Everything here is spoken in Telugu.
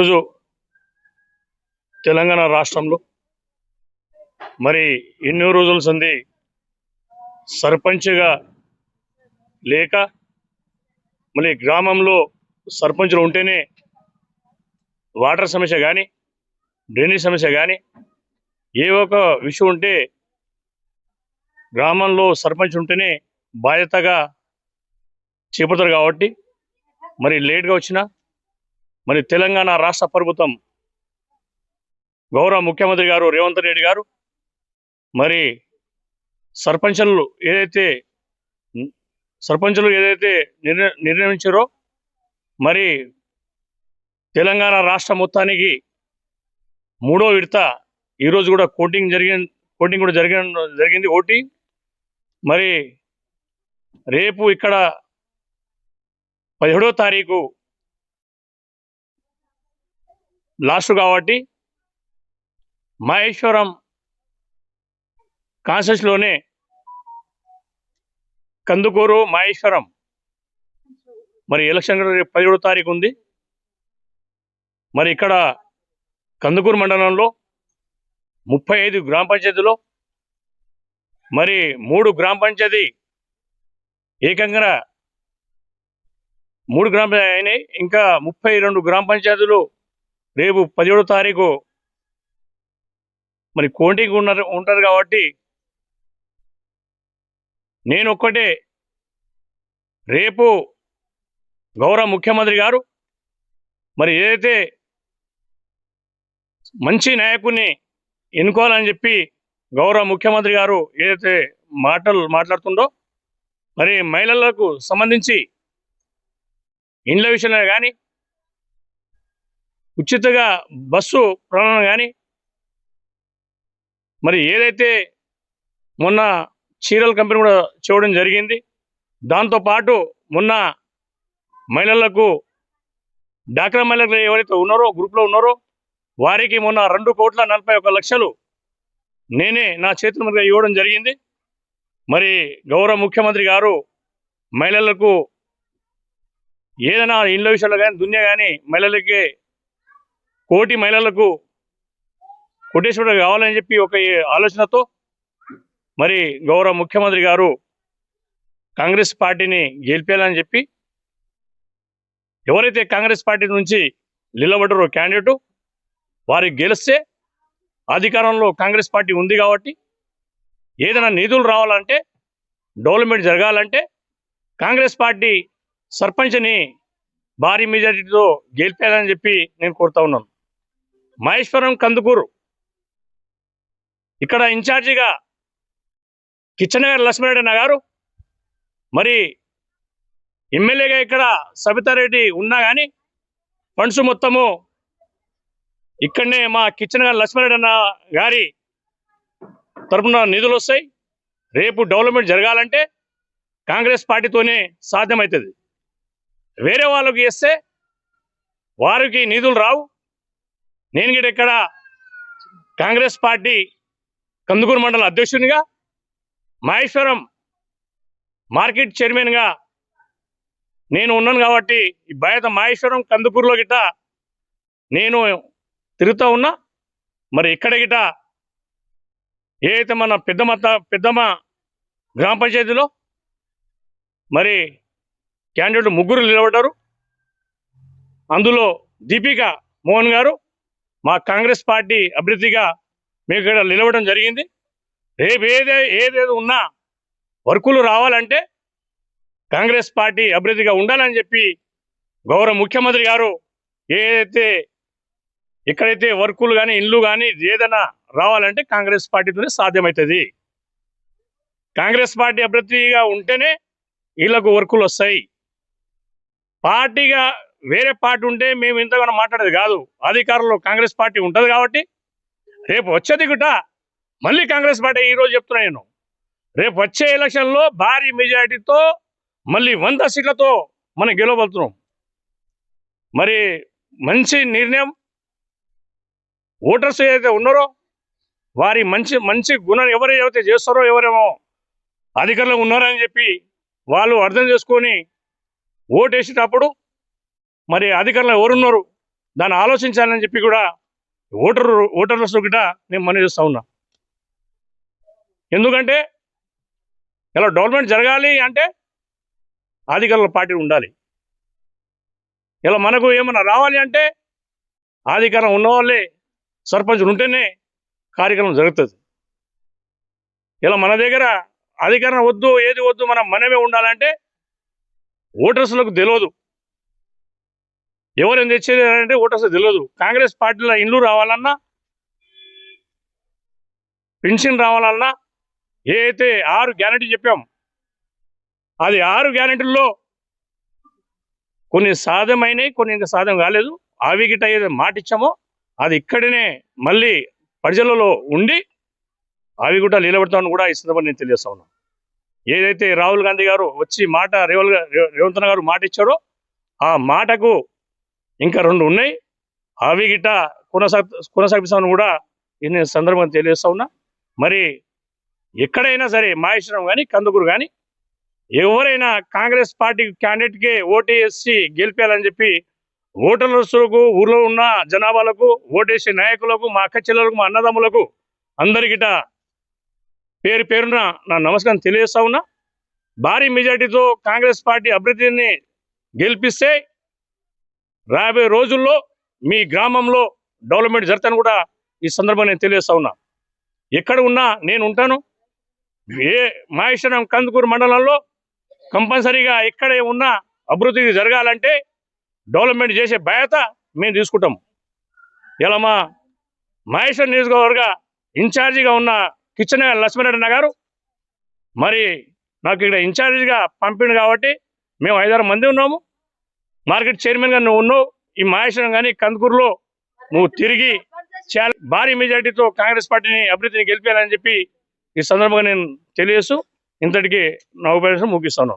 ఈరోజు తెలంగాణ రాష్ట్రంలో మరి ఎన్నో రోజుల సంది సర్పంచ్గా లేక మళ్ళీ గ్రామంలో సర్పంచులు ఉంటేనే వాటర్ సమస్య కానీ డ్రైనేజ్ సమస్య కానీ ఏ ఒక విషయం ఉంటే గ్రామంలో సర్పంచ్ ఉంటేనే బాధ్యతగా చేపడతారు కాబట్టి మరి లేట్గా వచ్చినా మరి తెలంగాణ రాష్ట్ర ప్రభుత్వం గౌరవ ముఖ్యమంత్రి గారు రేవంత్ రెడ్డి గారు మరి సర్పంచులు ఏదైతే సర్పంచులు ఏదైతే నిర్ణయించారో మరి తెలంగాణ రాష్ట్ర మొత్తానికి మూడో విడత ఈరోజు కూడా కోటింగ్ జరిగిన కోటింగ్ కూడా జరిగిన జరిగింది ఓటీ. మరి రేపు ఇక్కడ పదిహేడో తారీఖు లాస్ట్ కాబట్టి మహేశ్వరం కాన్సెస్లోనే కందుకూరు మహేశ్వరం. మరి ఎలక్షన్ పదిహేడు తారీఖు ఉంది. మరి ఇక్కడ కందుకూరు మండలంలో ముప్పై ఐదు గ్రామ పంచాయతీలో మరి మూడు గ్రామ పంచాయతీ ఏకంగా మూడు గ్రామ అయినాయి. ఇంకా ముప్పై రెండు గ్రామ పంచాయతీలు రేపు పదిహేడో తారీఖు మరి కోటింగ్ ఉన్నారు ఉంటారు కాబట్టి నేను ఒక్కటే రేపు గౌరవ ముఖ్యమంత్రి గారు మరి ఏదైతే మంచి నాయకుడిని ఎన్నుకోవాలని చెప్పి గౌరవ ముఖ్యమంత్రి గారు ఏదైతే మాటలు మాట్లాడుతుండో మరి మహిళలకు సంబంధించి ఇండ్ల విషయంలో కానీ ఉచితగా బస్సు ప్రయాణం కానీ మరి ఏదైతే మొన్న చీరల కంపెనీ కూడా చూడడం జరిగింది దాంతోపాటు మొన్న మహిళలకు డాక్రా మహిళలు ఎవరైతే ఉన్నారో గ్రూప్లో ఉన్నారో వారికి మొన్న రెండు కోట్ల నలభై ఒక లక్షలు నేనే నా చేతుల మీద ఇవ్వడం జరిగింది. మరి గౌరవ ముఖ్యమంత్రి గారు మహిళలకు ఏదైనా ఇళ్ళ విషయంలో కానీ దునియా కానీ మహిళలకి కోటి మహిళలకు కోటేశ్వరుడు కావాలని చెప్పి ఒక ఆలోచనతో మరి గౌరవ ముఖ్యమంత్రి గారు కాంగ్రెస్ పార్టీని గెలిపేయాలని చెప్పి ఎవరైతే కాంగ్రెస్ పార్టీ నుంచి నిలబడ్డారో క్యాండిడేటు వారికి గెలిస్తే అధికారంలో కాంగ్రెస్ పార్టీ ఉంది కాబట్టి ఏదైనా నిధులు రావాలంటే డెవలప్మెంట్ జరగాలంటే కాంగ్రెస్ పార్టీ సర్పంచ్ని భారీ మెజారిటీతో గెలిపేయాలని చెప్పి నేను కోరుతా ఉన్నాను. మహేశ్వరం కందుకూరు. ఇక్కడ ఇన్ఛార్జిగా కిచ్చనగర్ లక్ష్మీరెడ్డి గారు. మరి ఎమ్మెల్యేగా ఇక్కడ సబితారెడ్డి ఉన్నా కానీ ఫండ్స్ మొత్తము ఇక్కడనే మా కిచెన్ లక్ష్మణరెడ్డి అన్న గారి తరపున నిధులు వస్తాయి. రేపు డెవలప్మెంట్ జరగాలంటే కాంగ్రెస్ పార్టీతోనే సాధ్యమవుతుంది. వేరే వాళ్ళకి ఇస్తే వారికి నిధులు రావు. నేను కూడా ఇక్కడ కాంగ్రెస్ పార్టీ కందుకూరు మండల అధ్యక్షునిగా మహేశ్వరం మార్కెట్ చైర్మన్గా నేను ఉన్నాను కాబట్టి ఈ బయట మహేశ్వరం కందుకూరులో గిట్ట నేను తిరుగుతూ ఉన్నా. మరి ఇక్కడ గిట ఏదైతే మన పెద్దమ్మ త- పెద్దమ్మ గ్రామ పంచాయతీలో మరి క్యాండిడేట్ ముగ్గురు నిలబడ్డారు. అందులో దీపిక మోహన్ గారు మా కాంగ్రెస్ పార్టీ అభ్యర్థిగా మీకు ఇక్కడ నిలవడం జరిగింది. రేపు ఏదే ఏదేది ఉన్నా వర్కులు రావాలంటే కాంగ్రెస్ పార్టీ అభ్యర్థిగా ఉండాలని చెప్పి గౌరవ ముఖ్యమంత్రి గారు ఏదైతే ఎక్కడైతే వర్కులు కానీ ఇల్లు కానీ ఏదైనా రావాలంటే కాంగ్రెస్ పార్టీతోనే సాధ్యమవుతుంది. కాంగ్రెస్ పార్టీ అభ్యర్థిగా ఉంటేనే వీళ్ళకు వర్కులు వస్తాయి. పార్టీగా వేరే పార్టీ ఉంటే మేము ఇంతగానో మాట్లాడేది కాదు. అధికారంలో కాంగ్రెస్ పార్టీ ఉంటుంది కాబట్టి రేపు వచ్చేది గుట మళ్ళీ కాంగ్రెస్ పార్టీ ఈరోజు చెప్తున్నా నేను. రేపు వచ్చే ఎలక్షన్లో భారీ మెజారిటీతో మళ్ళీ వంద సీట్లతో మనం గెలవబోతున్నాం. మరి మంచి నిర్ణయం ఓటర్స్ ఏదైతే ఉన్నారో వారి మంచి మంచి గుణం ఎవరు ఎవరైతే చేస్తారో ఎవరేమో అధికారులు ఉన్నారని చెప్పి వాళ్ళు అర్థం చేసుకొని ఓటేసేటప్పుడు మరి అధికారులు ఎవరున్నారు? దాన్ని ఆలోచించాలని చెప్పి కూడా ఓటరు ఓటర్ల కూడా నేను మనవి చేస్తూ ఉన్నా. ఎందుకంటే ఇలా డెవలప్మెంట్ జరగాలి అంటే అధికారుల పార్టీ ఉండాలి. ఇలా మనకు ఏమన్నా రావాలి అంటే అధికారం ఉన్నవాళ్ళే సర్పంచులు ఉంటేనే కార్యక్రమం జరుగుతుంది. ఇలా మన దగ్గర అధికారం వద్దు ఏది వద్దు మనం మనమే ఉండాలంటే ఓటర్స్లకు తెలియదు. ఎవరు తెచ్చేది అంటే ఓటర్స్ తెలియదు కాంగ్రెస్ పార్టీలో ఇండ్లు రావాలన్నా పెన్షన్ రావాలన్నా ఏ అయితే ఆరు గ్యారంటీ చెప్పాం అది ఆరు గ్యారంటీల్లో కొన్ని సాధ్యమైనవి కొన్ని ఇంకా సాధ్యం కాలేదు. అవి గిట్ట ఏదో మాట ఇచ్చామో అది ఇక్కడనే మళ్ళీ ప్రజలలో ఉండి అవి కూడా నిలబెడతామని కూడా ఈ సందర్భంగా నేను తెలియజేస్తా ఉన్నాను ఏదైతే రాహుల్ గాంధీ గారు వచ్చి మాట రేవల్ రేవంత్ గారు మాట ఇచ్చారో ఆ మాటకు ఇంకా రెండు ఉన్నాయి. అవి గిట్ట కొనసాగ కొనసాగిస్తామని కూడా నేను సందర్భంగా తెలియజేస్తా ఉన్నా. మరి ఎక్కడైనా సరే మాహేశ్వరం కానీ కందుకూరు కానీ ఎవరైనా కాంగ్రెస్ పార్టీ క్యాండిడేట్కి ఓటేసి గెలిపేయాలని చెప్పి ఓటర్లకు ఊర్లో ఉన్న జనాభాలకు ఓటేసే నాయకులకు మా అక్క చెల్లెలకు మా అన్నదమ్ములకు అందరికిట పేరు పేరున నా నమస్కారం తెలియజేస్తా ఉన్నా. భారీ మెజార్టీతో కాంగ్రెస్ పార్టీ అభ్యర్థిని గెలిపిస్తే రాబోయే రోజుల్లో మీ గ్రామంలో డెవలప్మెంట్ జరుగుతాను కూడా ఈ సందర్భంగా నేను తెలియజేస్తా ఉన్నా. ఎక్కడ ఉన్నా నేను ఉంటాను. ఏ మహేశ్వరం కందుకూరు మండలంలో కంపల్సరీగా ఎక్కడ ఉన్నా అభివృద్ధి జరగాలంటే డెవలప్మెంట్ చేసే బాధ్యత మేము తీసుకుంటాం. ఇలా మా మహేశ్వరం నియోజకవర్గ ఇన్ఛార్జిగా ఉన్న కిచెన్ లక్ష్మీనారాయణ గారు మరి నాకు ఇక్కడ ఇన్ఛార్జిగా పంపిణీ కాబట్టి మేము ఐదారు మంది ఉన్నాము. మార్కెట్ చైర్మన్గా నువ్వు ఉన్నావు ఈ మహేశ్వరం కానీ కందుకూరులో నువ్వు తిరిగి చాలా భారీ మెజార్టీతో కాంగ్రెస్ పార్టీని అభివృద్ధిని గెలిపేయాలని చెప్పి ఈ సందర్భంగా నేను తెలియజేస్తూ ఇంతటికి నా ఉపన్యాసం ముగిస్తాను.